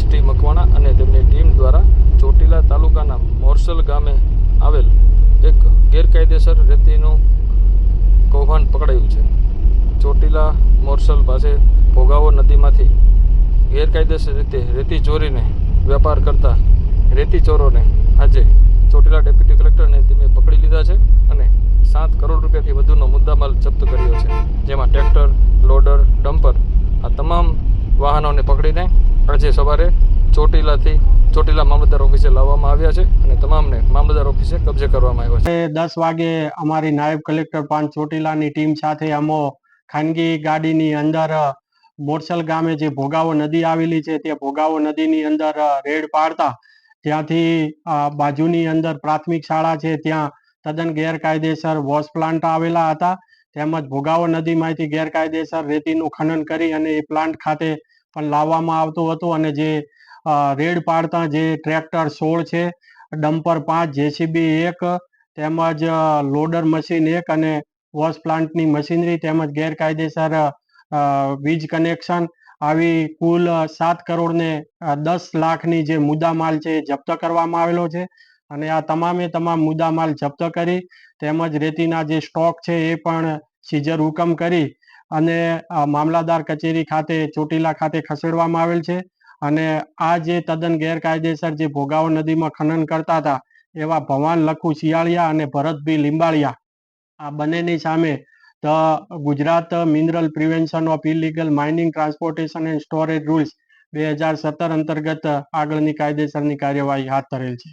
T Makwana અને તેમની team દ્વારા ચોટીલા તાલુકાના મોરસલ ગામે આવેલ એક ગેરકાયદેસર રેતીનું કૌભાંડ પકડાયું છે. ચોટીલા મોરસલ પાસે ભોગાવો નદીમાંથી ગેરકાયદેસર રીતે રેતી ચોરીને વેપાર કરતા રેતી ચોરોને આજે ચોટીલા ડેપ્યુટી કલેક્ટરને તેમે પકડી લીધા છે અને સાત કરોડ રૂપિયાથી વધુનો મુદ્દામાલ જપ્ત કર્યો છે. જેમાં ટ્રેક્ટર, લોડર પકડીને આજે સવારે ચોટીલાથી ચોટીલા મામલતદાર ઓફિસે લાવવામાં આવ્યા છે અને તમામને મામલતદાર ઓફિસે કબજે કરવામાં આવ્યા છે. દસ વાગે અમારી નાયબ કલેક્ટર પાન ચોટીલાની ટીમ સાથે અમો ખાનગી ગાડીની અંદર મોરસલ ગામે જે ભોગાવો નદી આવેલી છે તે ભોગાવો નદીની અંદર રેડ પાડતા. ત્યાંથી બાજુની અંદર પ્રાથમિક શાળા છે ત્યાં તદ્દન ગેરકાયદેસર વોશ પ્લાન્ટ આવેલા હતા. તેમજ ભોગાવો નદીમાંથી ગેરકાયદેસર રેતીનું ખનન કરી અને એ પ્લાન્ટ ખાતે પણ લાવવામાં આવતું હતું અને જે રેડ પાડતા જે ટ્રેક્ટર સોળ છે, ડમ્પર પાંચ, જેસીબી એક, તેમજ લોડર મશીન એક અને વોશ પ્લાન્ટની મશીનરી તેમજ ગેરકાયદેસર વીજ કનેક્શન. આવી કુલ સાત કરોડ ને દસ લાખની જે મુદ્દામાલ છે એ જપ્ત કરવામાં આવેલો છે. અને આ તમામે તમામ મુદ્દામાલ જપ્ત કરી, તેમજ રેતીના જે સ્ટોક છે એ પણ સીઝર હુકમ કરી અને મામલાદાર કચેરી ખાતે, ચોટીલા ખાતે ખસેડવામાં આવેલ છે. અને આ જે તદ્દન ગેરકાયદેસર જે ભોગાવો નદીમાં ખનન કરતા હતા, એવા ભવાન લખુ શિયાળિયા અને ભરતભી લીંબાળિયા, આ બંનેની સામે the Gujarat mineral prevention of illegal mining transportation and storage rules બે હજાર સત્તર અંતર્ગત આગળની કાયદેસરની કાર્યવાહી હાથ ધરેલ છે.